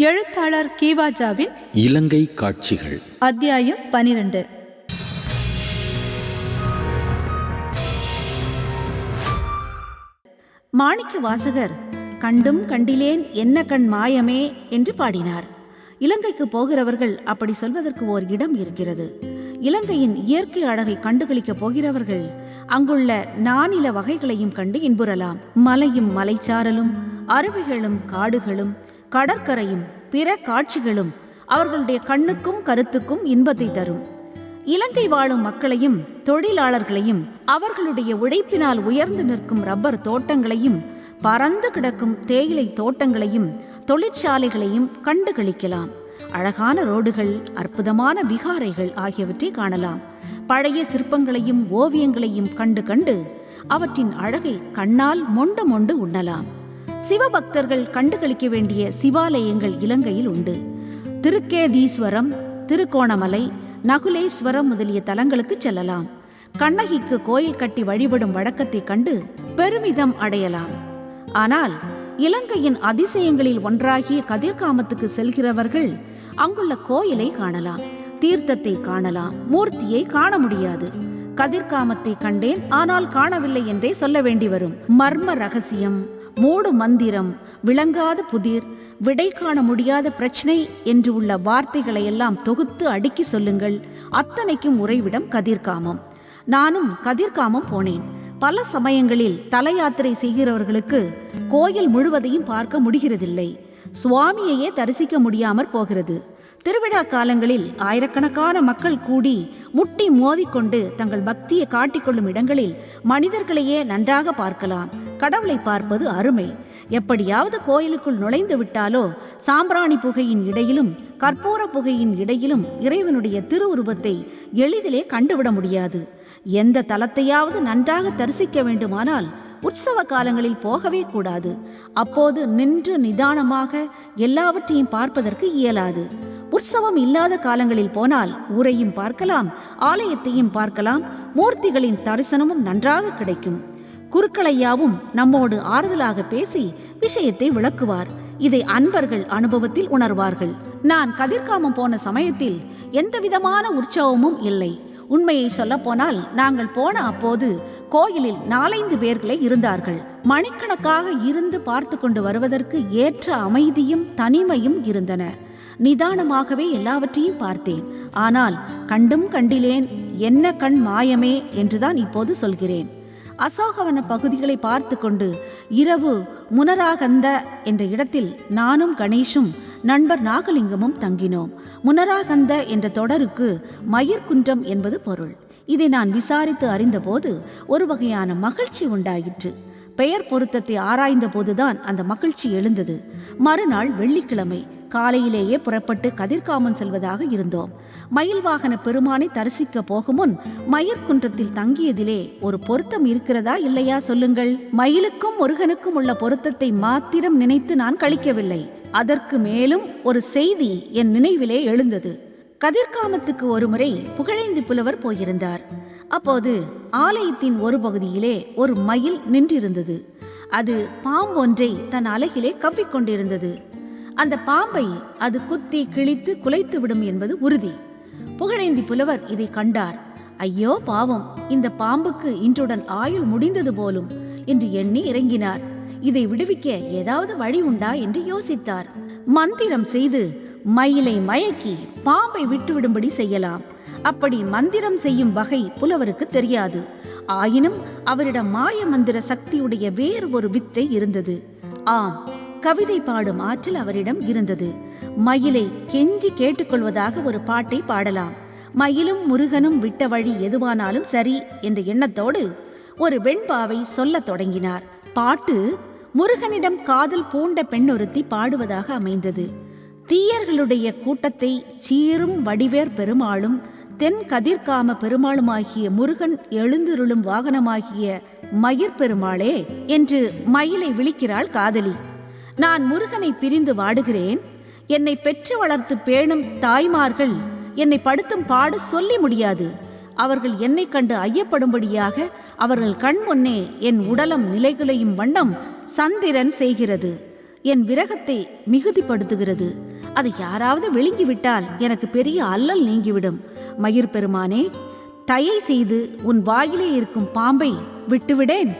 எழுத்தாளர் கீவாஜாவின் இலங்கை காட்சிகள். அத்தியாயம் பனிரெண்டு. மாணிக்க வாசகர் கண்டும் கண்டிலேன் என்ன கண் மாயமே என்று பாடினார். இலங்கைக்கு போகிறவர்கள் அப்படி சொல்வதற்கு ஓர் இடம் இருக்கிறது. இலங்கையின் இயற்கை அழகை கண்டுகளிக்கப் போகிறவர்கள் அங்குள்ள நானில வகைகளையும் கண்டு இன்புறலாம். மலையும் மலைச்சாரலும் அருவிகளும் காடுகளும் கடற்கரையும் பிற காட்சிகளும் அவர்களுடைய கண்ணுக்கும் கருத்துக்கும் இன்பத்தை தரும். இலங்கை வாழும் மக்களையும் தொழிலாளர்களையும் அவர்களுடைய உழைப்பினால் உயர்ந்து நிற்கும் ரப்பர் தோட்டங்களையும் பறந்து கிடக்கும் தேயிலை தோட்டங்களையும் தொழிற்சாலைகளையும் கண்டுகளிக்கலாம். அழகான ரோடுகள் அற்புதமான விகாரைகள் ஆகியவற்றை காணலாம். பழைய சிற்பங்களையும் ஓவியங்களையும் கண்டு கண்டு அவற்றின் அழகை கண்ணால் மொண்டு மொண்டு உண்ணலாம். சிவபக்தர்கள் கண்டுகளிக்க வேண்டிய சிவாலயங்கள் இலங்கையில் உண்டு. திருக்கேதீஸ்வரம் திருக்கோணமலை நகுலேஸ்வரம் முதலிய தலங்களுக்கு செல்லலாம். கண்ணகிக்கு கோயில் கட்டி வழிபடும் வழக்கத்தை கண்டு பெருமிதம் அடையலாம். ஆனால் இலங்கையின் அதிசயங்களில் ஒன்றாகிய கதிர்காமத்துக்கு செல்கிறவர்கள் அங்குள்ள கோயிலை காணலாம். தீர்த்தத்தை காணலாம். மூர்த்தியை காண முடியாது. கதிர்காமத்தை கண்டேன் ஆனால் காணவில்லை என்றே சொல்ல வேண்டி வரும். மர்ம ரகசியம். மூடு மந்திரம் விளங்காத புதிர் விடை காண முடியாத பிரச்சனை என்று உள்ள வார்த்தைகளை எல்லாம் தொகுத்து அடுக்கி சொல்லுங்கள். அத்தனைக்கும் உறைவிடம் கதிர்காமம். நானும் கதிர்காமம் போனேன். பல சமயங்களில் தல யாத்திரை செய்கிறவர்களுக்கு கோயில் முழுவதையும் பார்க்க முடிகிறதில்லை. சுவாமியையே தரிசிக்க முடியாமற் போகிறது. திருவிழா காலங்களில் ஆயிரக்கணக்கான மக்கள் கூடி முட்டி மோதிக்கொண்டு தங்கள் பக்தியை காட்டிக்கொள்ளும் இடங்களில் மனிதர்களையே நன்றாக பார்க்கலாம். கடவுளை பார்ப்பது அருமை. எப்படியாவது கோயிலுக்குள் நுழைந்து விட்டாலோ சாம்பிராணி புகையின் இடையிலும் கற்பூர புகையின் இடையிலும் இறைவனுடைய திருவுருவத்தை எளிதிலே கண்டுவிட முடியாது. எந்த தலத்தையாவது நன்றாக தரிசிக்க வேண்டுமானால் உற்சவ காலங்களில் போகவே கூடாது. அப்போது நின்று நிதானமாக எல்லாவற்றையும் பார்ப்பதற்கு இயலாது. உற்சவம் இல்லாத காலங்களில் போனால் ஊரையும் பார்க்கலாம் ஆலயத்தையும் பார்க்கலாம் மூர்த்திகளின் தரிசனமும் நன்றாக கிடைக்கும். குருக்களையாவும் நம்மோடு ஆறுதலாக பேசி விஷயத்தை விளக்குவார். இதை அன்பர்கள் அனுபவத்தில் உணர்வார்கள். நான் கதிர்காமம் போன சமயத்தில் எந்தவிதமான உற்சவமும் இல்லை. உண்மையை சொல்லப்போனால் நாங்கள் போன அப்போது கோயிலில் நாலைந்து பேர்களே இருந்தார்கள். மணிக்கணக்காக இருந்து பார்த்து கொண்டு வருவதற்கு ஏற்ற அமைதியும் தனிமையும் இருந்தன. நிதானமாகவே எல்லாவற்றையும் பார்த்தேன். ஆனால் கண்டும் கண்டிலேன் என்ன கண் மாயமே? என்றுதான் இப்போது சொல்கிறேன். அசோகவன பகுதிகளை பார்த்து கொண்டு இரவு முனராகந்த என்ற இடத்தில் நானும் கணேஷும் நண்பர் நாகலிங்கமும் தங்கினோம். முனராகந்த என்ற தொடருக்கு மயிர்குன்றம் என்பது பொருள். இதை நான் விசாரித்து அறிந்தபோது ஒரு வகையான மகிழ்ச்சி உண்டாயிற்று. பெயர் பொருத்தத்தை ஆராய்ந்த போதுதான் அந்த மகிழ்ச்சி எழுந்தது. மறுநாள் வெள்ளிக்கிழமை காலையிலேயே புறப்பட்டு கதிர்காமம் செல்வதாக இருந்தோம். மயில் வாகன பெருமானை தரிசிக்க போகுமுன் மயிர்குன்றத்தில் தங்கியதிலே ஒரு பொருத்தம் இருக்கிறதா இல்லையா சொல்லுங்கள். மயிலுக்கும் முருகனுக்கும் உள்ள பொருத்தத்தை மாத்திரம் நினைத்து நான் கழிக்கவில்லை. அதற்கு மேலும் ஒரு செய்தி என் நினைவிலே எழுந்தது. கதிர்காமத்துக்கு ஒருமுறை புகழேந்தி புலவர் போயிருந்தார். அப்போது ஆலயத்தின் ஒரு பகுதியிலே ஒரு மயில் நின்றிருந்தது. அது பாம்பொன்றை தன் அலகிலே கவ்விக்கொண்டிருந்தது அந்த பாம்பை அது குத்தி கிழித்து குலைத்து விடும் என்பது உறுதி. புகழேந்தி புலவர் இதை கண்டார். ஐயோ பாவம். இந்த பாம்புக்கு இன்றுடன் ஆயுள் முடிந்தது போலும் என்று எண்ணி இறங்கினார். இதை விடுவிக்க ஏதாவது வழி உண்டா என்று யோசித்தார். மந்திரம் செய்து மயிலை மயக்கி பாம்பை விட்டுவிடும்படி செய்யலாம். அப்படி மந்திரம் செய்யும் வகை புலவருக்கு தெரியாது. ஆயினும் அவரிடம் மாய மந்திர சக்தியுடைய வேறு ஒரு வித்தை இருந்தது. ஆம் கவிதை பாடும் ஆற்றல் அவரிடம் இருந்தது. மயிலை கெஞ்சி கேட்டுக்கொள்வதாக ஒரு பாட்டை பாடலாம். மயிலும் முருகனும் விட்ட வழி எதுவானாலும் சரி என்ற எண்ணத்தோடு ஒரு வெண்பாவை சொல்லத் தொடங்கினார். பாட்டு முருகனிடம் காதல் பூண்ட பெண்ணொருத்தி பாடுவதாக அமைந்தது. தீயர்களுடைய கூட்டத்தை சீரும் வடிவேர் பெருமாளும் தென் கதிர்காம பெருமாளுமாகிய முருகன் எழுந்திருளும் வாகனமாகிய மயிர் பெருமாளே என்று மயிலை விழிக்கிறாள் காதலி. நான் முருகனை பிரிந்து வாடுகிறேன். என்னை பெற்று வளர்த்து பேணும் தாய்மார்கள் என்னை படுத்தும் பாடு சொல்லி முடியாது. அவர்கள் என்னை கண்டு ஐயப்படும்படியாக அவர்கள் கண் முன்னே என் உடலம் நிலைகுலையும் வண்ணம் சந்திரன் செய்கிறது. என் விரகத்தை மிகுதிப்படுத்துகிறது. அதை யாராவது விழுங்கிவிட்டால் எனக்கு பெரிய அல்லல் நீங்கிவிடும். மயிர் பெருமானே தயை செய்து உன் வாயிலே இருக்கும் பாம்பை விட்டுவிடேன்.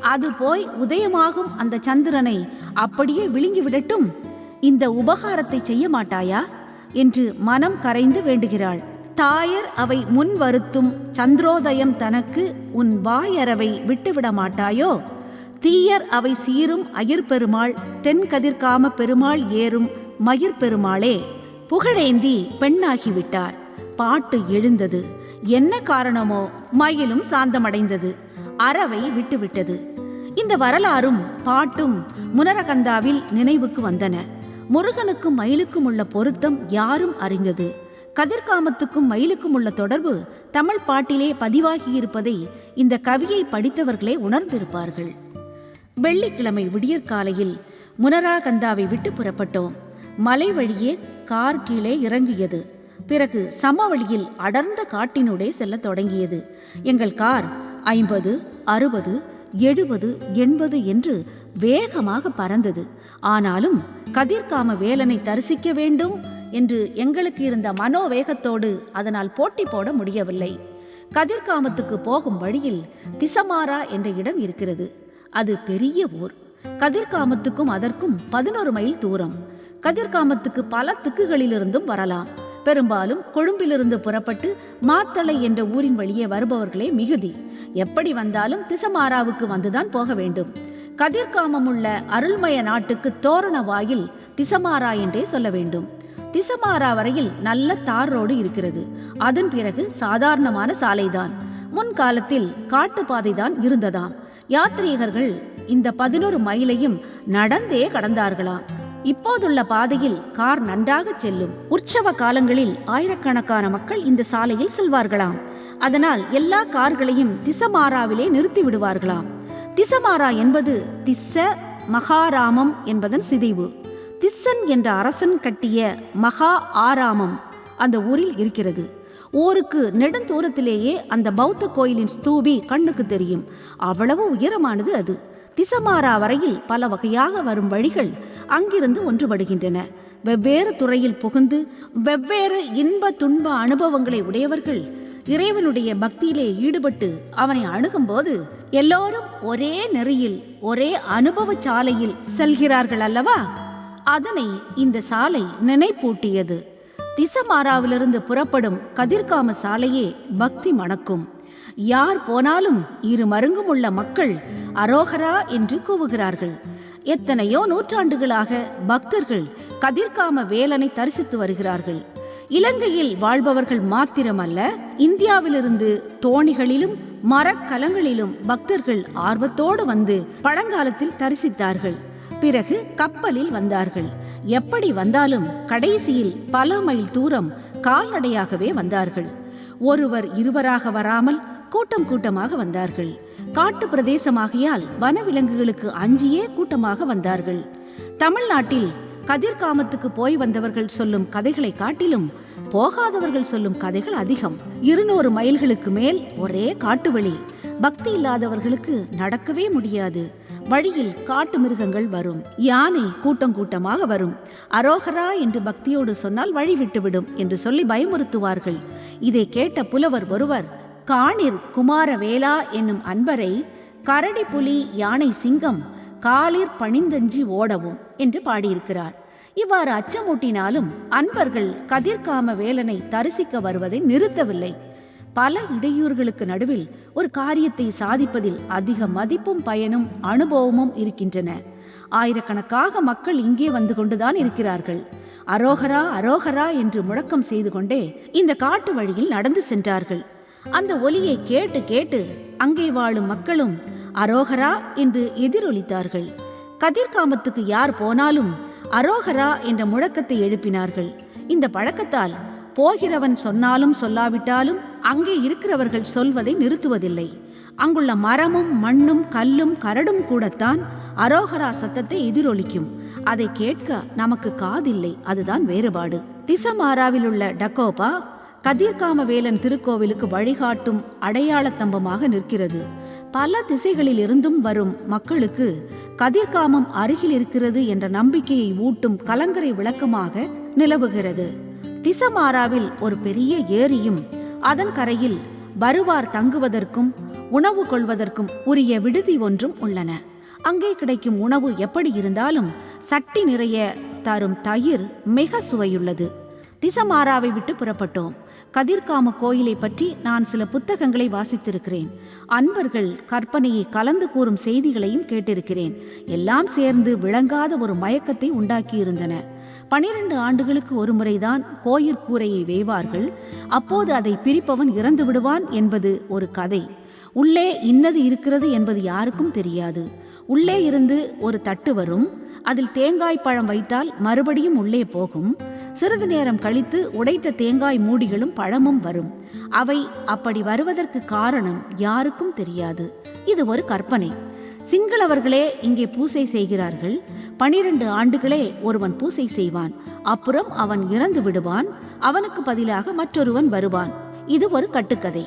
அது போய் உதயமாகும் அந்த சந்திரனை அப்படியே விழுங்கி விடட்டும். இந்த உபகாரத்தை செய்ய மாட்டாயா? என்று மனம் கரைந்து வேண்டுகிறாள். தாயர் அவை முன் வருத்தும் சந்திரோதயம் தனக்கு உன் வாயறவை விட்டுவிட மாட்டாயோ? தீயர் அவை சீரும் அயிர் பெருமாள் தென்கதிர்காம பெருமாள் ஏறும் மயிர் பெருமாளே. புகழேந்தி பெண்ணாகிவிட்டார் பாட்டு எழுந்தது. என்ன காரணமோ? மயிலும் சாந்தமடைந்தது. அறவை விட்டுவிட்டது. இந்த வரலாறும் பாட்டும் முனரகந்தாவில் நினைவுக்கு வந்தன. முருகனுக்கும் மயிலுக்கும் உள்ள பொருத்தம் யாரும் அறிந்தது. கதிர்காமத்துக்கும் மயிலுக்கும் உள்ள தொடர்பு தமிழ் பாட்டிலே பதிவாகியிருப்பதை இந்த கவியை படித்தவர்களே உணர்ந்திருப்பார்கள். வெள்ளிக்கிழமை விடியற்காலையில் முனராகந்தாவை விட்டு புறப்பட்டோம். மலை வழியே கார் கீழே இறங்கியது. பிறகு சமவெளியில் அடர்ந்த காட்டினூடே செல்லத் தொடங்கியது. எங்கள் கார் ஐம்பது அறுபது எழுபது எண்பது என்று வேகமாக பறந்தது. ஆனாலும் கதிர்காம வேலனை தரிசிக்க வேண்டும் என்று எங்களுக்கு இருந்த மனோவேகத்தோடு அதனால் போட்டி போட முடியவில்லை. கதிர்காமத்துக்கு போகும் வழியில் திசமாரா என்ற இடம் இருக்கிறது. அது பெரிய ஊர். கதிர்காமத்துக்கும் அதற்கும் பதினோரு மைல் தூரம். கதிர்காமத்துக்கு பல திக்குகளிலிருந்தும் வரலாம். பெரும்பாலும் கொழும்பிலிருந்து புறப்பட்டு மாத்தளை என்ற ஊரின் வழியே வருபவர்களே மிகுதி. எப்படி வந்தாலும் திசமாராவுக்கு வந்துதான் போக வேண்டும். கதிர்காமம் உள்ள அருள்மய நாட்டுக்கு தோரண வாயில் திசமாரா என்றே சொல்ல வேண்டும். திசமாரா வரையில் நல்ல தார் ரோடு இருக்கிறது. அதன் பிறகு சாதாரணமான சாலைதான். முன்காலத்தில் காட்டுப்பாதைதான் இருந்ததாம். யாத்ரீகர்கள் இந்த பதினோரு மைலையும் நடந்தே கடந்தார்களாம். இப்போதுள்ள பாதையில் கார் நன்றாக செல்லும். உற்சவ காலங்களில் ஆயிரக்கணக்கான மக்கள் இந்த சாலையில் செல்வார்களாம். அதனால் எல்லா கார்களையும் திசமாராவிலே நிறுத்தி விடுவார்களாம். திசமாரா என்பது திஸ்ஸ மகாராமம் என்பதன் சிதைவு. திஸ்ஸன் என்ற அரசன் கட்டிய மகா ஆராமம் அந்த ஊரில் இருக்கிறது. ஊருக்கு நெடுந்தூரத்திலேயே அந்த பௌத்த கோயிலின் ஸ்தூபி கண்ணுக்கு தெரியும். அவ்வளவு உயரமானது அது. திசமாரா வரையில் பல வகையாக வரும் வழிகள் அங்கிருந்து ஒன்றுபடுகின்றன. வெவ்வேறு துறையில் புகுந்து வெவ்வேறு இன்ப துன்ப அனுபவங்களை உடையவர்கள் இறைவனுடைய பக்தியிலே ஈடுபட்டு அவனை அணுகும்போது எல்லோரும் ஒரே நெறியில் ஒரே அனுபவ சாலையில் செல்கிறார்கள் அல்லவா? அதனை இந்த சாலை நினைப்பூட்டியது. திசமாராவிலிருந்து புறப்படும் கதிர்காம சாலையே பக்தி மணக்கும். யார் போனாலும் இரு மருங்கும் உள்ள மக்கள் அரோகரா என்று கூவுகிறார்கள். எத்தனையோ நூற்றாண்டுகளாக பக்தர்கள் கதிர்காம வேலனை தரிசித்து வருகிறார்கள். இலங்கையில் வாழ்பவர்கள் மாத்திரமல்ல இந்தியாவிலிருந்து தோணிகளிலும் மரக்கலங்களிலும் பக்தர்கள் ஆர்வத்தோடு வந்து பழங்காலத்தில் தரிசித்தார்கள். பிறகு கப்பலில் வந்தார்கள். எப்படி வந்தாலும் கடைசியில் பல மைல் தூரம் கால்நடையாகவே வந்தார்கள். ஒருவர் இருவராக வராமல் கூட்டம் கூட்டமாக வந்தார்கள். காட்டு பிரதேசமாகியால் வனவிலங்குகளுக்கு அஞ்சியே கூட்டமாக வந்தார்கள். தமிழ்நாட்டில் கதிர்காமத்துக்கு போய் வந்தவர்கள் சொல்லும் கதைகளை காட்டிலும் போகாதவர்கள் சொல்லும் கதைகள் அதிகம். இருநூறு மைல்களுக்கு மேல் ஒரே காட்டுவெளி. பக்தி இல்லாதவர்களுக்கு நடக்கவே முடியாது. வழியில் காட்டு மிருகங்கள் வரும். யானை கூட்டம் கூட்டமாக வரும். அரோகரா என்று பக்தியோடு சொன்னால் வழி விட்டுவிடும் என்று சொல்லி பயமுறுத்துவார்கள். இதை கேட்ட புலவர் ஒருவர் காணிர் குமாரவேலா என்னும் அன்பரை கரடி புலி யானை சிங்கம் காலிர் பணிந்தஞ்சி ஓடவும் என்று பாடியிருக்கிறார். இவ்வாறு அச்சமூட்டினாலும் அன்பர்கள் கதிர்காம வேலனை தரிசிக்க வருவதை நிறுத்தவில்லை. பல இடையூறுகளுக்கு நடுவில் ஒரு காரியத்தை சாதிப்பதில் அதிக மதிப்பும் பயனும் அனுபவமும் இருக்கின்றன. ஆயிரக்கணக்காக மக்கள் இங்கே வந்து கொண்டுதான் இருக்கிறார்கள். அரோகரா அரோகரா என்று முழக்கம் செய்து கொண்டே இந்த காட்டு வழியில் நடந்து சென்றார்கள். அந்த ஒலியை கேட்டு கேட்டு அங்கே வாழும் மக்களும் அரோகரா என்று எதிரொலித்தார்கள். கதிர்காமத்துக்கு யார் போனாலும் அரோகரா என்ற முழக்கத்தை எழுப்பினார்கள். இந்த பழக்கத்தால் போகிறவன் சொன்னாலும் சொல்லாவிட்டாலும் அங்கே இருக்கிறவர்கள் சொல்வதை நிறுத்துவதில்லை. அங்குள்ள மரமும் மண்ணும் கல்லும் கரடும் கூடத்தான் அரோகரா சத்தத்தை எதிரொலிக்கும். அதை கேட்க நமக்கு காதில்லை அதுதான் வேறுபாடு. திசமாராவில் உள்ள டக்கோபா கதிர்காமவேலன் திருக்கோவிலுக்கு வழிகாட்டும் அடையாள தம்பமாக நிற்கிறது. பல திசைகளில் இருந்தும் வரும் மக்களுக்கு கதிர்காமம் அருகில் இருக்கிறது என்ற நம்பிக்கையை ஊட்டும் கலங்கரை விளக்கமாக நிலவுகிறது. திசமாராவில் ஒரு பெரிய ஏரியும் அதன் கரையில் வருவார் தங்குவதற்கும் உணவு கொள்வதற்கும் உரிய விடுதி ஒன்றும் உள்ளன. அங்கே கிடைக்கும் உணவு எப்படி இருந்தாலும் சட்டி நிறைய தரும் தயிர் மிக சுவையுள்ளது. திசமாராவை விட்டு புறப்பட்டோம். கதிர்காம கோயிலை பற்றி நான் சில புத்தகங்களை வாசித்திருக்கிறேன். அன்பர்கள் கற்பனையை கலந்து கூறும் செய்திகளையும் கேட்டிருக்கிறேன். எல்லாம் சேர்ந்து விளங்காத ஒரு மயக்கத்தை உண்டாக்கியிருந்தன. பனிரெண்டு ஆண்டுகளுக்கு ஒரு முறைதான் கோயிற் கூரையை வேவார்கள். அப்போது அதை பிரிப்பவன் இறந்து விடுவான் என்பது ஒரு கதை. உள்ளே இன்னது இருக்கிறது என்பது யாருக்கும் தெரியாது. உள்ளே இருந்து ஒரு தட்டு வரும். அதில் தேங்காய் பழம் வைத்தால் மறுபடியும் உள்ளே போகும். சிறிது நேரம் கழித்து உடைத்த தேங்காய் மூடிகளும் பழமும் வரும். அவை அப்படி வருவதற்கு காரணம் யாருக்கும் தெரியாது. இது ஒரு கற்பனை. சிங்களவர்களே இங்கே பூசை செய்கிறார்கள். பனிரெண்டு ஆண்டுகளே ஒருவன் பூசை செய்வான். அப்புறம் அவன் இறந்து விடுவான். அவனுக்கு பதிலாக மற்றொருவன் வருவான். இது ஒரு கட்டுக்கதை.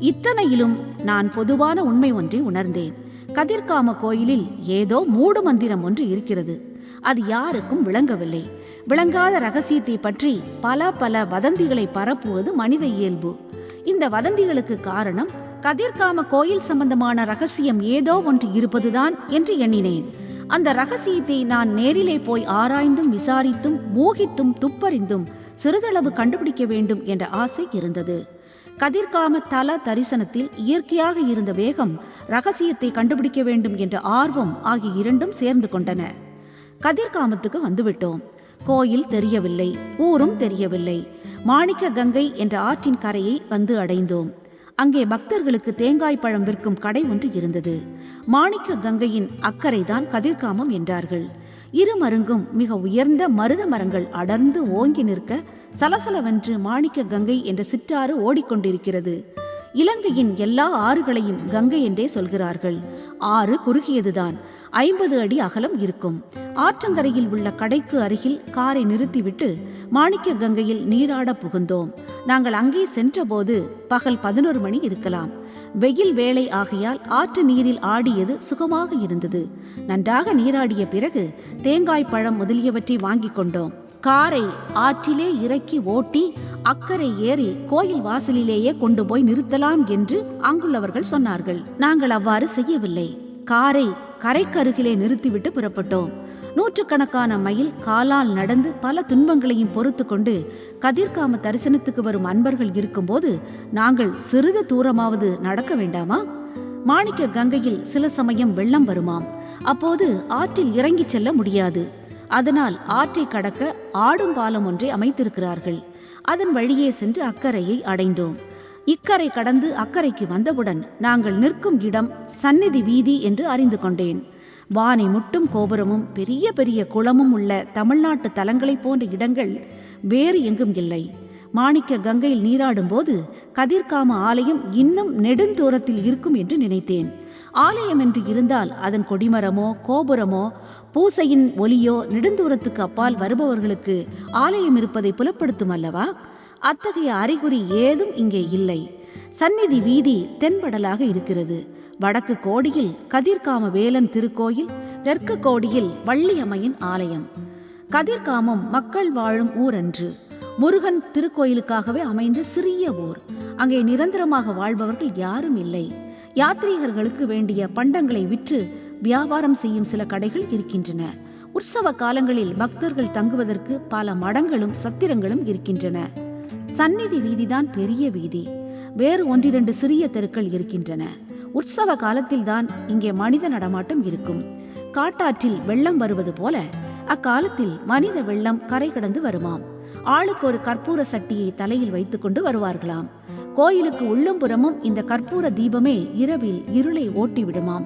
இத்தனையிலும் நான் பொதுவான உண்மை ஒன்றை உணர்ந்தேன். கதிர்காம கோயிலில் ஏதோ மூடு மந்திரம் ஒன்று இருக்கிறது. அது யாருக்கும் விளங்கவில்லை. விளங்காத ரகசியத்தை பற்றி பல பல வதந்திகளை பரப்புவது மனித இயல்பு. இந்த வதந்திகளுக்கு காரணம் கதிர்காம கோயில் சம்பந்தமான ரகசியம் ஏதோ ஒன்று இருப்பதுதான் என்று எண்ணினேன். அந்த ரகசியத்தை நான் நேரிலே போய் ஆராய்ந்தும் விசாரித்தும் மோகித்தும் துப்பறிந்தும் சிறிதளவு கண்டுபிடிக்க வேண்டும் என்ற ஆசை இருந்தது. கதிர்காம தல தரிசனத்தில் இயற்கையாக இருந்த வேகம் ரகசியத்தை கண்டுபிடிக்க வேண்டும் என்ற ஆர்வம் ஆகிய இரண்டும் சேர்ந்து கொண்டன. கதிர்காமத்துக்கு வந்துவிட்டோம். கோயில் தெரியவில்லை ஊரும் தெரியவில்லை. மாணிக்க கங்கை என்ற ஆற்றின் கரையை வந்து அடைந்தோம். அங்கே பக்தர்களுக்கு தேங்காய் பழம் விற்கும் கடை ஒன்று இருந்தது. மாணிக்க கங்கையின் அக்கறைதான் கதிர்காமம் என்றார்கள். இருமருங்கும் மிக உயர்ந்த மருத மரங்கள் அடர்ந்து ஓங்கி நிற்க சலசலவென்று மாணிக்க கங்கை என்ற சிற்றாறு ஓடிக்கொண்டிருக்கிறது. இலங்கையின் எல்லா ஆறுகளையும் கங்கை என்றே சொல்கிறார்கள். ஆறு குறுகியதுதான். ஐம்பது அடி அகலம் இருக்கும். ஆற்றங்கரையில் உள்ள கடைக்கு அருகில் காரை நிறுத்திவிட்டு மாணிக்க கங்கையில் நீராட புகுந்தோம். நாங்கள் அங்கே சென்றபோது பகல் பதினோரு மணி இருக்கலாம். வெயில் வேலை ஆகையால் ஆற்று நீரில் ஆடியது சுகமாக இருந்தது. நன்றாக நீராடிய பிறகு தேங்காய் பழம் முதலியவற்றை வாங்கிக் கொண்டோம். காரை ஆற்றிலே இறக்கி ஓட்டி அக்கறை ஏறி கோயில் வாசலிலேயே கொண்டு போய் நிறுத்தலாம் என்று அங்குள்ளவர்கள் சொன்னார்கள். நாங்கள் அவ்வாறு செய்யவில்லை. காரை கரைக்கருகிலே நிறுத்திவிட்டு புறப்பட்டோம். நூற்றுக்கணக்கான மைல் காலால் நடந்து பல துன்பங்களையும் பொறுத்து கொண்டு கதிர்காம தரிசனத்துக்கு வரும் அன்பர்கள் இருக்கும்போது நாங்கள் சிறிது தூரமாவது நடக்க வேண்டாமா? மாணிக்க கங்கையில் சில சமயம் வெள்ளம் வருமாம். அப்போது ஆற்றில் இறங்கிச் செல்ல முடியாது. அதனால் ஆற்றை கடக்க ஆடும் பாலம் ஒன்றை அமைத்திருக்கிறார்கள். அதன் வழியே சென்று அக்கறையை அடைந்தோம். இக்கரை கடந்து அக்கறைக்கு வந்தவுடன் நாங்கள் நிற்கும் இடம் சந்நிதி வீதி என்று அறிந்து கொண்டேன். வானை முட்டும் கோபுரமும் பெரிய பெரிய குளமும் உள்ள தமிழ்நாட்டு தலங்களைப் போன்ற இடங்கள் வேறு எங்கும் இல்லை. மாணிக்க கங்கையில் நீராடும்போது கதிர்காம ஆலயம் இன்னும் நெடுந்தூரத்தில் இருக்கும் என்று நினைத்தேன். ஆலயம் என்று இருந்தால் அதன் கொடிமரமோ கோபுரமோ பூசையின் ஒலியோ நெடுந்தூரத்துக்கு அப்பால் வருபவர்களுக்கு ஆலயம் இருப்பதை புலப்படுத்தும் அல்லவா? அத்தகைய அறிகுறி ஏதும் இங்கே இல்லை. சந்நிதி வீதி தென்படலாக இருக்கிறது. வடக்கு கோடியில் கதிர்காம வேலன் திருக்கோயில் தெற்கு கோடியில் வள்ளியம்மையின் ஆலயம். கதிர்காமம் மக்கள் வாழும் ஊரன்று. முருகன் திருக்கோயிலுக்காகவே அமைந்த சிறிய ஊர். அங்கே நிரந்தரமாக வாழ்பவர்கள் யாரும் இல்லை. யாத்ரீகர்களுக்கு வேண்டிய பண்டங்களை விற்று வியாபாரம் செய்யும் சில கடைகள் இருக்கின்றன. உற்சவ காலங்களில் பக்தர்கள் தங்குவதற்கு பல மடங்களும் சத்திரங்களும் இருக்கின்றன. சந்நிதி வீதிதான் பெரிய வீதி. வேறு ஒன்றிரண்டு சிறிய தெருக்கள் இருக்கின்றன. உற்சவ காலத்தில்தான் இங்கே மனித நடமாட்டம் இருக்கும். காட்டாற்றில் வெள்ளம் வருவது போல அக்காலத்தில் மனித வெள்ளம் கரை கடந்து வருமாம். ஆளுக்கு ஒரு கற்பூர சட்டியை தலையில் வைத்துக்கொண்டு வருவார்களாம். கோயிலுக்கு உள்ளும் புறமும் இந்த கற்பூர தீபமே இரவில் இருளை ஓட்டிவிடுமாம்.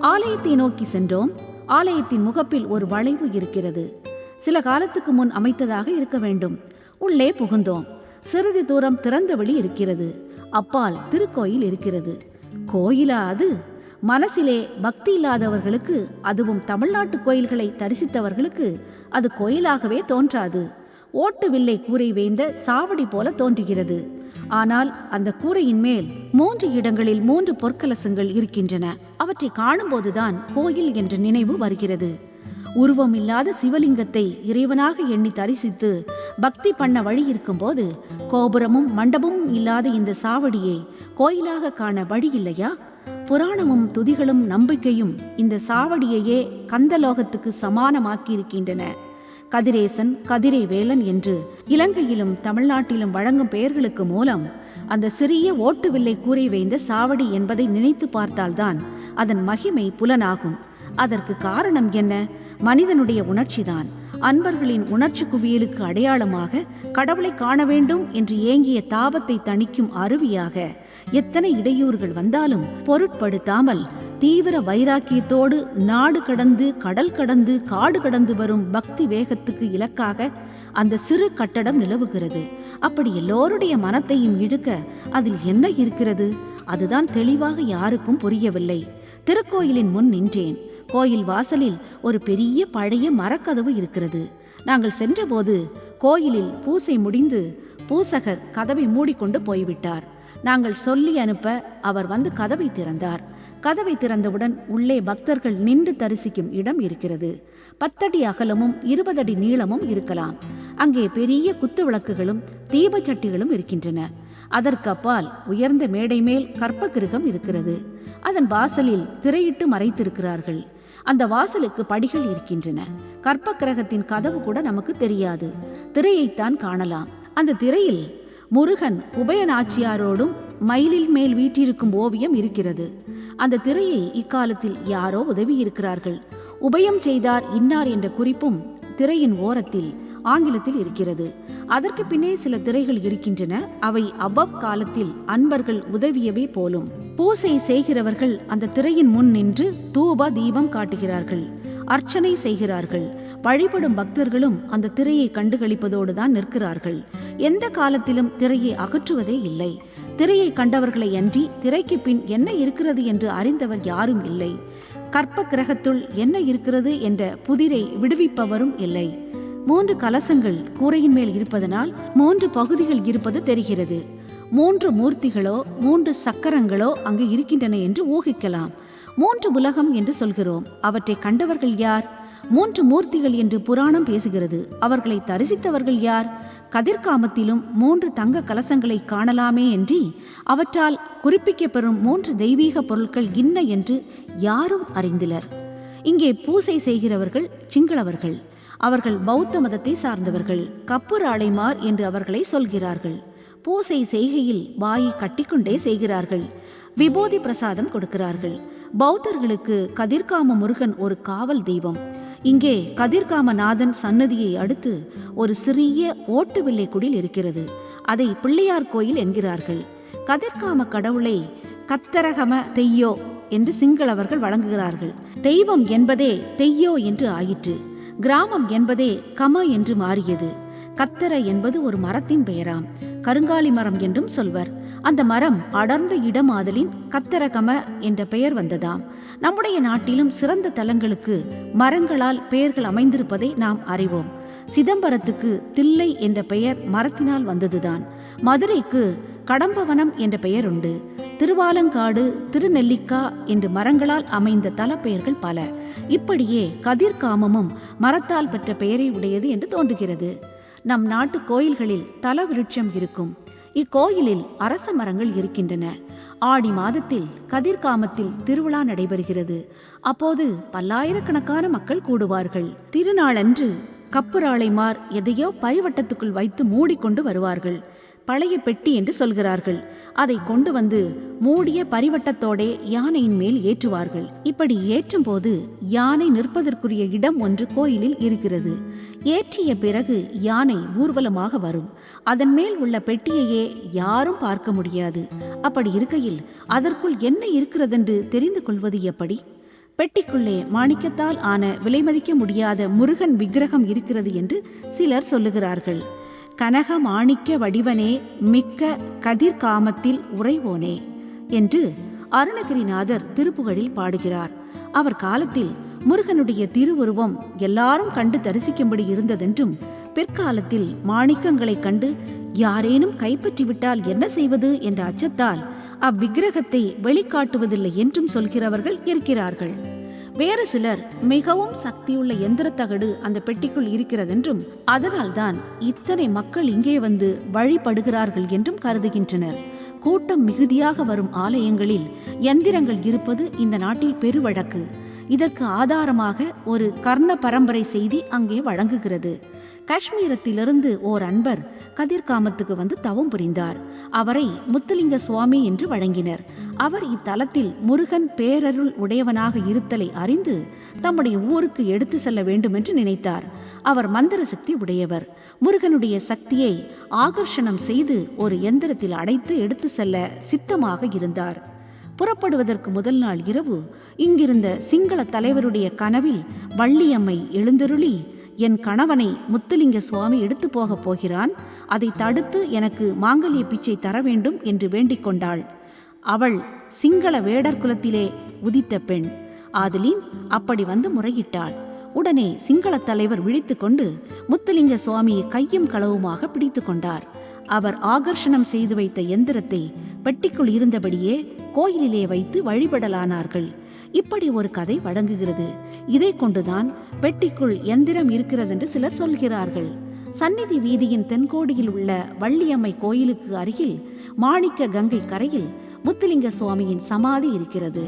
ஆலயத்தை நோக்கி சென்றோம். ஆலயத்தின் முகப்பில் ஒரு வளைவு இருக்கிறது. சில காலத்துக்கு முன் அமைத்ததாக இருக்க வேண்டும். உள்ளே புகுந்தோம். சிறிது தூரம் திறந்த வழி இருக்கிறது. அப்பால் திருக்கோயில் இருக்கிறது. கோயிலா அது? மனசிலே பக்தி இல்லாதவர்களுக்கு அதுவும் தமிழ்நாட்டு கோயில்களை தரிசித்தவர்களுக்கு அது கோயிலாகவே தோன்றாது. ஓட்டு வில்லை கூரை வேந்த சாவடி போல தோன்றுகிறது. ஆனால் அந்த கூரையின் மேல் மூன்று இடங்களில் மூன்று பொற்கலசங்கள் இருக்கின்றன. அவற்றை காணும்போதுதான் கோயில் என்ற நினைவு வருகிறது. உருவம் இல்லாத சிவலிங்கத்தை இறைவனாக எண்ணி தரிசித்து பக்தி பண்ண வழி இருக்கும்போது கோபுரமும் மண்டபமும் இல்லாத இந்த சாவடியை கோயிலாக காண வழி இல்லையா? புராணமும் துதிகளும் நம்பிக்கையும் இந்த சாவடியையே கந்தலோகத்துக்கு சமானமாக்கியிருக்கின்றன. கதிரேசன் கதிரைவேலன் என்று இலங்கையிலும் தமிழ்நாட்டிலும் வழங்கும் பெயர்களுக்கு மூலம் அந்த சிறிய ஓட்டு வில்லை கூரை வைந்த சாவடி என்பதை நினைத்து பார்த்தால்தான் அதன் மகிமை புலனாகும். அதற்கு காரணம் என்ன? மனிதனுடைய உணர்ச்சிதான். அன்பர்களின் உணர்ச்சி குவியலுக்கு அடையாளமாக கடவுளை காண வேண்டும் என்று ஏங்கிய தாபத்தை தணிக்கும் அருவியாக எத்தனை இடையூறுகள் வந்தாலும் பொருட்படுத்தாமல் தீவிர வைராக்கியத்தோடு நாடு கடந்து கடல் கடந்து காடு கடந்து வரும் பக்தி வேகத்துக்கு இலக்காக அந்த சிறு கட்டடம் நிலவுகிறது. அப்படி எல்லோருடைய மனத்தையும் இழுக்க அதில் என்ன இருக்கிறது? அதுதான் தெளிவாக யாருக்கும் புரியவில்லை. திருக்கோயிலின் முன் நின்றேன். கோயில் வாசலில் ஒரு பெரிய பழைய மரக்கதவு இருக்கிறது. நாங்கள் சென்றபோது கோயிலில் பூசை முடிந்து பூசகர் கதவை மூடிக்கொண்டு போய்விட்டார். நாங்கள் சொல்லி அனுப்ப அவர் வந்து கதவை திறந்தார். கதவை திறந்தவுடன் உள்ளே பக்தர்கள் நின்று தரிசிக்கும் இடம் இருக்கிறது. பத்தடி அகலமும் இருபதடி நீளமும் இருக்கலாம். அங்கே பெரிய குத்து விளக்குகளும் தீபச்சட்டிகளும் இருக்கின்றன. அதற்கு அப்பால் உயர்ந்த மேடை மேல் கற்பகிருகம் இருக்கிறது. அதன் வாசலில் திரையிட்டு மறைத்திருக்கிறார்கள். அந்த வாசலுக்கு படிகள் இருக்கின்றன. கற்ப கிரகத்தின் கதவு கூட நமக்கு தெரியாது. திரையைத்தான் காணலாம். அந்த திரையில் முருகன் உபயநாச்சியாரோடும் மயிலில் மேல் வீட்டிருக்கும் ஓவியம் இருக்கிறது. அந்த திரையை இக்காலத்தில் யாரோ உதவி இருக்கிறார்கள் உபயம் செய்தார் இன்னார் என்ற குறிப்பும் திரையின் ஓரத்தில் ஆங்கிலத்தில் இருக்கிறது. அதற்கு பின்னே சில திரைகள் இருக்கின்றன. அவை அவ்வவ் காலத்தில் அன்பர்கள் உதவியவே போலும். பூசை செய்கிறவர்கள் அந்த திரையின் முன் நின்று தூப தீபம் காட்டுகிறார்கள். அர்ச்சனை செய்கிறார்கள். வழிபடும் பக்தர்களும் அந்த திரையை கண்டுகளிப்பதோடு தான் நிற்கிறார்கள். எந்த காலத்திலும் திரையை அகற்றுவதே இல்லை. திரையை கண்டவர்களை அன்றி திரைக்கு பின் என்ன இருக்கிறது என்று அறிந்தவர் யாரும் இல்லை. கற்ப கிரகத்துள் என்ன இருக்கிறது என்ற புதிரை விடுவிப்பவரும் இல்லை. மூன்று கலசங்கள் கூரையின் மேல் இருப்பதனால் மூன்று பகுதிகள் இருப்பது தெரிகிறது. மூன்று மூர்த்திகளோ மூன்று சக்கரங்களோ அங்கு இருக்கின்றன என்று ஊகிக்கலாம். மூன்று உலகம் என்று சொல்கிறோம். அவற்றை கண்டவர்கள் யார்? மூன்று மூர்த்திகள் என்று புராணம் பேசுகிறது. அவர்களை தரிசித்தவர்கள் யார்? கதிர்காமத்திலும் மூன்று தங்க கலசங்களை காணலாமே என்றி அவற்றால் குறிப்பிக்கப்பெறும் மூன்று தெய்வீக பொருட்கள் இன்ன என்று யாரும் அறிந்திலர். இங்கே பூசை செய்கிறவர்கள் சிங்களவர்கள். அவர்கள் பௌத்த மதத்தை சார்ந்தவர்கள். கப்புராளைமார் என்று அவர்களை சொல்கிறார்கள். பூசை செய்கையில் வாயை கட்டிக்கொண்டே செய்கிறார்கள். விபூதி பிரசாதம் கொடுக்கிறார்கள். பௌத்தர்களுக்கு கதிர்காம முருகன் ஒரு காவல் தெய்வம். இங்கே கதிர்காமநாதன் சன்னதியை அடுத்து ஒரு சிறிய ஓட்டு குடில் இருக்கிறது. அதை பிள்ளையார் கோயில் என்கிறார்கள். கதிர்காம கடவுளை கத்தரகம தெய்யோ என்று சிங்களவர்கள் வழங்குகிறார்கள். தெய்வம் என்பதே தெய்யோ என்று ஆயிற்று. கிராமம் என்பதே கம என்று மாறியது. கத்தர என்பது ஒரு மரத்தின் பெயராம். கருங்காலி மரம் என்றும் சொல்வர். அந்த மரம் அடர்ந்த இடமாதலின் கத்தரகம என்ற பெயர் வந்ததாம். நம்முடைய நாட்டிலும் சிறந்த தலங்களுக்கு மரங்களால் பெயர்கள் அமைந்திருப்பதை நாம் அறிவோம். சிதம்பரத்துக்கு தில்லை என்ற பெயர் மரத்தினால் வந்ததுதான். மதுரைக்கு கடம்பவனம் என்ற பெயர் உண்டு திருவாலங்காடு திருநெல்லிக்கா என்று மரங்களால் அமைந்த தல பெயர்கள் பல. இப்படியே கதிர்காமமும் மரத்தால் பெற்ற பெயரை உடையது என்று தோன்றுகிறது. நம் நாட்டு கோயில்களில் தல விருட்சம் இருக்கும். இக்கோயிலில் அரச மரங்கள் இருக்கின்றன. ஆடி மாதத்தில் கதிர்காமத்தில் திருவிழா நடைபெறுகிறது. அப்போது பல்லாயிரக்கணக்கான மக்கள் கூடுவார்கள். திருநாளன்று கப்புராளைமார் எதையோ பரிவட்டத்துக்குள் வைத்து மூடிக்கொண்டு வருவார்கள். பழைய பெட்டி என்று சொல்கிறார்கள். அதை கொண்டு வந்து மூடிய பரிவட்டத்தோடே யானையின் மேல் ஏற்றுவார்கள். இப்படி ஏற்றும் போது யானை நிற்பதற்குரிய இடம் ஒன்று கோயிலில் இருக்கிறது. ஏற்றிய பிறகு யானை ஊர்வலமாக வரும். அதன் மேல் உள்ள பெட்டியையே யாரும் பார்க்க முடியாது. அப்படி இருக்கையில் அதற்குள் என்ன இருக்கிறதென்று தெரிந்து கொள்வது எப்படி? பெட்டிக்குள்ளே மாணிக்கத்தால் ஆன விலைமதிக்க முடியாத முருகன் விக்கிரகம் இருக்கிறது என்று சிலர் சொல்லுகிறார்கள். கனக மாணிக்க வடிவனே மிக்க கதிர்காமத்தில் உறைவோனே என்று அருணகிரிநாதர் திருப்புகழில் பாடுகிறார். அவர் காலத்தில் முருகனுடைய திருவுருவம் எல்லாரும் கண்டு தரிசிக்கும்படி இருந்ததென்றும் பிற்காலத்தில் மாணிக்கங்களைக் கண்டு யாரேனும் கைப்பற்றிவிட்டால் என்ன செய்வது என்ற அச்சத்தால் அவ்விக்கிரகத்தை வெளிக்காட்டுவதில்லை என்றும் சொல்கிறவர்கள் இருக்கிறார்கள். வேறு சிலர் மிகவும் சக்தியுள்ள எந்திரத்தகடு அந்த பெட்டிக்குள் இருக்கிறதென்றும் அதனால்தான் இத்தனை மக்கள் இங்கே வந்து வழிபடுகிறார்கள் என்றும் கருதுகின்றனர். கூட்டம் மிகுதியாக வரும் ஆலயங்களில் எந்திரங்கள் இருப்பது இந்த நாட்டில் பெருவழக்கு. இதற்கு ஆதாரமாக ஒரு கர்ண பரம்பரை செய்தி அங்கே வழங்குகிறது. காஷ்மீரத்திலிருந்து ஓர் அன்பர் கதிர்காமத்துக்கு வந்து தவம் புரிந்தார். அவரை முத்துலிங்க சுவாமி என்று வழங்கினர். அவர் இத்தலத்தில் முருகன் பேரருள் உடையவனாக இருத்தலை அறிந்து தம்முடைய ஊருக்கு எடுத்து செல்ல வேண்டும் என்று நினைத்தார். அவர் மந்திர சக்தி உடையவர். முருகனுடைய சக்தியை ஆகர்ஷணம் செய்து ஒரு எந்திரத்தில் அடைத்து எடுத்து செல்ல சித்தமாக இருந்தார். புறப்படுவதற்கு முதல் நாள் இரவு இங்கிருந்த சிங்கள தலைவருடைய கனவில் வள்ளியம்மை எழுந்தருளி என் கணவனை முத்துலிங்க சுவாமி எடுத்து போகப் போகிறான் அதை தடுத்து எனக்கு மாங்கல்ய பிச்சை தர வேண்டும் என்று வேண்டிக் கொண்டாள். அவள் சிங்கள வேடர் குலத்திலே உதித்த பெண். ஆதலின் அப்படி வந்து முறையிட்டாள். உடனே சிங்கள தலைவர் விழித்துக்கொண்டு முத்துலிங்க சுவாமியை கையும் களவுமாக பிடித்து கொண்டார். அவர் ஆகர்ஷணம் செய்து வைத்த எந்திரத்தை பெட்டிக்குள் இருந்தபடியே கோயிலிலே வைத்து வழிபடலானார்கள். இப்படி ஒரு கதை வழங்குகிறது. இதை கொண்டுதான் பெட்டிக்குள் எந்திரம் இருக்கிறதென்று சிலர் சொல்கிறார்கள். சந்நிதி வீதியின் தென்கோடியில் உள்ள வள்ளியம்மை கோயிலுக்கு அருகில் மாணிக்க கங்கை கரையில் முத்துலிங்க சுவாமியின் சமாதி இருக்கிறது.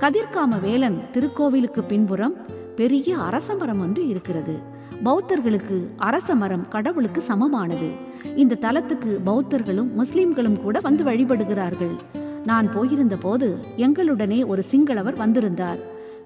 கதிர்காம வேலன் திருக்கோவிலுக்கு பின்புறம் பெரிய அரசமரம் ஒன்று இருக்கிறது. பௌத்தர்களுக்கு அரச மரம் கடவுளுக்கு சமமானது. இந்த தலத்துக்கு பௌத்தர்களும் முஸ்லிம்களும் கூட வந்து வழிபடுகிறார்கள். நான் போயிருந்த போது எங்களுடனே ஒரு சிங்களவர் வந்திருந்தார்.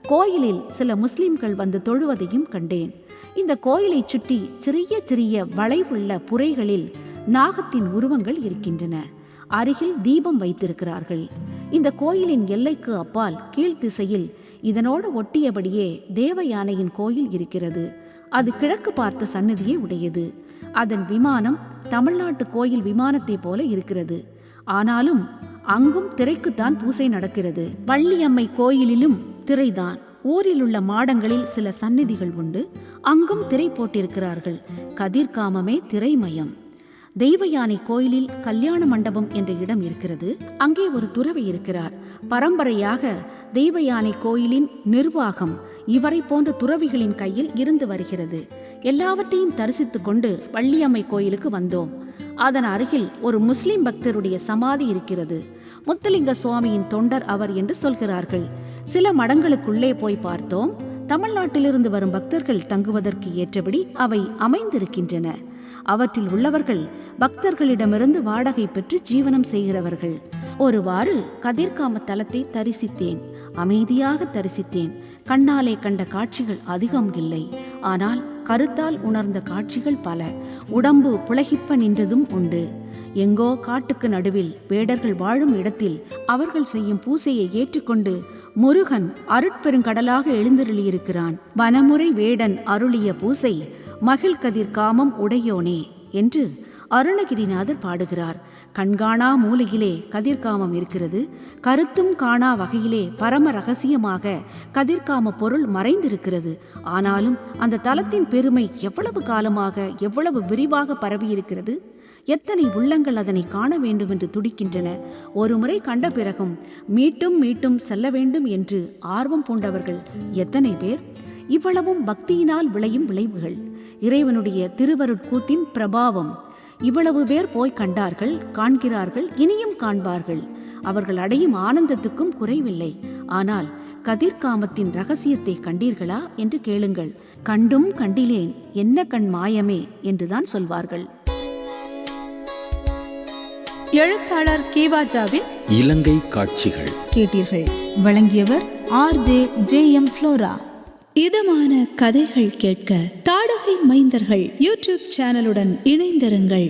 கோயிலில் சில முஸ்லிம்கள் வந்து தொழுவதையும் கண்டேன். இந்த கோயிலைச் சுற்றி சிறிய சிறிய வளைவுள்ள புரைகளில் நாகத்தின் உருவங்கள் இருக்கின்றன. அருகில் தீபம் வைத்திருக்கிறார்கள். இந்த கோயிலின் எல்லைக்கு அப்பால் கீழ்த்திசையில் இதனோடு ஒட்டியபடியே தேவயானையின் கோயில் இருக்கிறது. அது கிழக்கு பார்த்த சன்னதியை உடையது. அதன் விமானம் தமிழ்நாட்டு கோயில் விமானத்தைப் போல இருக்கிறது. ஆனாலும் அங்கும் திரைக்குத்தான் பூசை நடக்கிறது. வள்ளியம்மை கோயிலிலும் திரைதான். ஊரில் உள்ள மாடங்களில் சில சந்நிதிகள் உண்டு. அங்கும் திரை போட்டிருக்கிறார்கள். கதிர்காமமே திரைமயம். தெய்வயானை கோயிலில் கல்யாண மண்டபம் என்ற இடம் இருக்கிறது. அங்கே ஒரு துறவி இருக்கிறார். பரம்பரையாக தெய்வயானை கோயிலின் நிர்வாகம் இவரை போன்ற துறவிகளின் கையில் இருந்து வருகிறது. எல்லாவற்றையும் தரிசித்துக் கொண்டு வள்ளியம்மை கோயிலுக்கு வந்தோம். அதன் அருகில் ஒரு முஸ்லிம் பக்தருடைய சமாதி இருக்கிறது. முத்தலிங்க சுவாமியின் தொண்டர் அவர் என்று சொல்கிறார்கள். சில மடங்களுக்குள்ளே போய் பார்த்தோம். தமிழ்நாட்டிலிருந்து வரும் பக்தர்கள் தங்குவதற்கு ஏற்றபடி அவை அமைந்திருக்கின்றன. அவற்றில் உள்ளவர்கள் பக்தர்களிடமிருந்து வாடகை பெற்று ஜீவனம் செய்கிறவர்கள். ஒருவாறு கதிர்காம தலத்தை தரிசித்தேன். அமைதியாக தரிசித்தேன். கண்ணாலே கண்ட காட்சிகள் அதிகம் இல்லை. ஆனால் கருத்தால் உணர்ந்த காட்சிகள் பல. உடம்பு புலகிப்ப நின்றதும் உண்டு. எங்கோ காட்டுக்கு நடுவில் வேடர்கள் வாழும் இடத்தில் அவர்கள் செய்யும் பூசையை ஏற்றுக்கொண்டு முருகன் அருட்பெருங்கடலாக எழுந்தருளியிருக்கிறான். வனமுறை வேடன் அருளிய பூசை மகிழ்கதிர் காமம் உடையோனே என்று அருணகிரிநாதர் பாடுகிறார். கண்காணா மூலையிலே கதிர்காமம் இருக்கிறது. கருத்தும் காணா வகையிலே பரம ரகசியமாக கதிர்காம பொருள் மறைந்திருக்கிறது. ஆனாலும் அந்த தலத்தின் பெருமை எவ்வளவு காலமாக எவ்வளவு விரிவாக பரவியிருக்கிறது? எத்தனை உள்ளங்கள் அதனை காண வேண்டும் என்று துடிக்கின்றன. ஒருமுறை கண்ட பிறகும் மீட்டும் மீட்டும் செல்ல வேண்டும் என்று ஆர்வம் பூண்டவர்கள் எத்தனை பேர்? இவ்வளவும் பக்தியினால் விளையும் விளைவுகள். இறைவனுடைய திருவருட்கூத்தின் பிரபாவம். இவ்வளவு பேர் போய் கண்டார்கள் காண்கிறார்கள் இனியும் காண்பார்கள். அவர்கள் அடையும் ஆனந்தத்துக்கும் குறைவில்லை. ஆனால் கதிர்காமத்தின் ரகசியத்தை கண்டீர்களா என்று கேளுங்கள். கண்டும் கண்டிலேன் என்ன கண் மாயமே என்றுதான் சொல்வார்கள். எழுத்தாளர் கீவாஜாவின் இலங்கை காட்சிகள். கேட்டீர்கள். வழங்கியவர் R J J M Flora. இதமான கதைகள் கேட்க தாடகை மைந்தர்கள் யூடியூப் சேனலுடன் இணைந்திருங்கள்.